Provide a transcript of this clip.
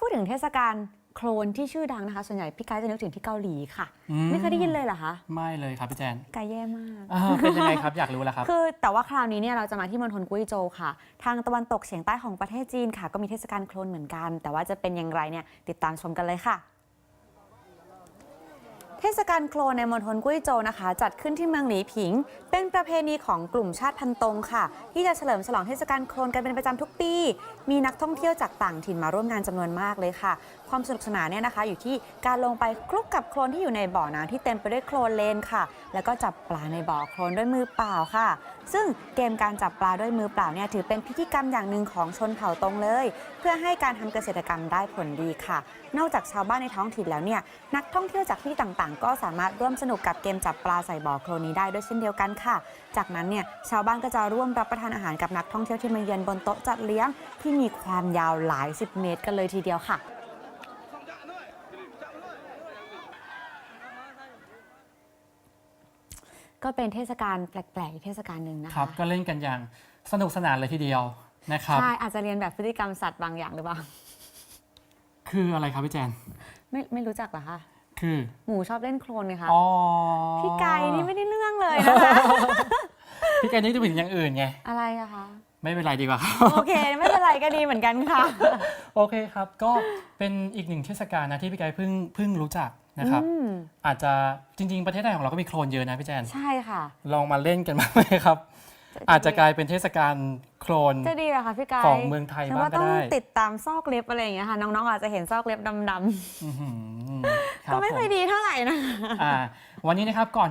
พูดถึงเทศกาลโคลนที่ชื่อดังนะคะ ส่วนใหญ่พี่ไกด์จะนึกถึงที่เกาหลีค่ะ อืม ไม่เคยได้ยินเลยเหรอคะไม่เลยครับพี่แจนไกด์แย่มาก อ่าเป็นยังไงครับอยากรู้แล้วครับ คือแต่ว่าคราวนี้เนี่ยเราจะมาที่มณฑลกุ้ยโจวค่ะ ทางตะวันตกเฉียงใต้ของประเทศจีนค่ะ ก็มีเทศกาลโคลนเหมือนกัน แต่ว่าจะเป็นอย่างไรเนี่ยติดตามชมกันเลยค่ะ เทศกาลโคลนในมณฑลกุ้ยโจวนะคะ จัดขึ้นที่เมืองหลีผิง เป็นประเพณีของกลุ่มชาติพันธุ์ตงค่ะ ที่จะเฉลิมฉลองเทศกาลโคลนกันเป็นประจำทุกปี มีนักท่องเที่ยวจากต่างถิ่นมาร่วมงานจำนวนมากเลยค่ะ ความสนุกสนานเนี่ยนะคะ อยู่ที่การลงไปคลุกกับโคลนที่อยู่ในบ่อน้ำที่เต็มไปด้วยโคลนเลนค่ะ แล้วก็จับปลาในบ่อโคลนด้วยมือเปล่าค่ะ ซึ่งเกมการจับปลาด้วยมือเปล่าเนี่ยถือเป็นพิธีกรรมอย่างหนึ่งของชนเผ่าตงเลย เพื่อให้การทำเกษตรกรรมได้ผลดีค่ะ นอกจากชาวบ้านในท้องถิ่นแล้วเนี่ยนักท่องเที่ยวจากที่ต่างๆ ก็สามารถร่วมสนุกกับเกมจับปลาใส่บ่อโคลนนี้ได้ด้วยเช่นเดียวกันค่ะ จากนั้นเนี่ยชาวบ้านก็จะร่วมรับประทานอาหารกับนักท่องเที่ยวที่มาเยือนบนโต๊ะจัดเลี้ยงที่มีความยาวหลายสิบเมตรกันเลยทีเดียวค่ะก็เป็นเทศกาลแปลกๆอีกเทศกาลหนึ่งนะครัคะบก็เล่นกันอย่างสนุกสนานเลยทีเดียวนะครับใช่อาจจะเรียนแบบพฤติกรรมสัตว์บางอย่างหรือเปล่า คืออะไรครับพี่แจน ไม่ไม่รู้จักเหรอคะ คือ หมูชอบเล่นโคลนไงคะอ๋อพี่ไก่นี่ไม่ได้เรื่องเลยนะคะพี่ไก่นี่จะเป็นอย่างอื่นไง อะไรอะคะไม่เป็นไรดีกว่าครับโอเค ไม่เป็นไรก็ดีเหมือนกันค่ะ โอเคครับ ก็เป็นอีกหนึ่งเทศกาลนะที่พี่ไก่เพิ่งเพิ่งรู้จักนะครับอืมอาจจะจริง ๆ ประเทศไทยของเราก็มีโคลนเยอะนะพี่แจน ใช่ค่ะ ลองมาเล่นกันบ้างไหมครับ อาจจะกลายเป็นเทศกาลโคลน จะดีเหรอคะพี่ไก่ของเมืองไทยฉันบ้างว่าก็ต้องได้ติดตามซอกเล็บอะไรอย่างเงี้ยค่ะ น้องๆอาจจะเห็นซอกเล็บดำอื้อหือคๆรัก็บไม่ผค่อยดีเท่าไหร่นะ อ่าวันนี้นะครับก่อน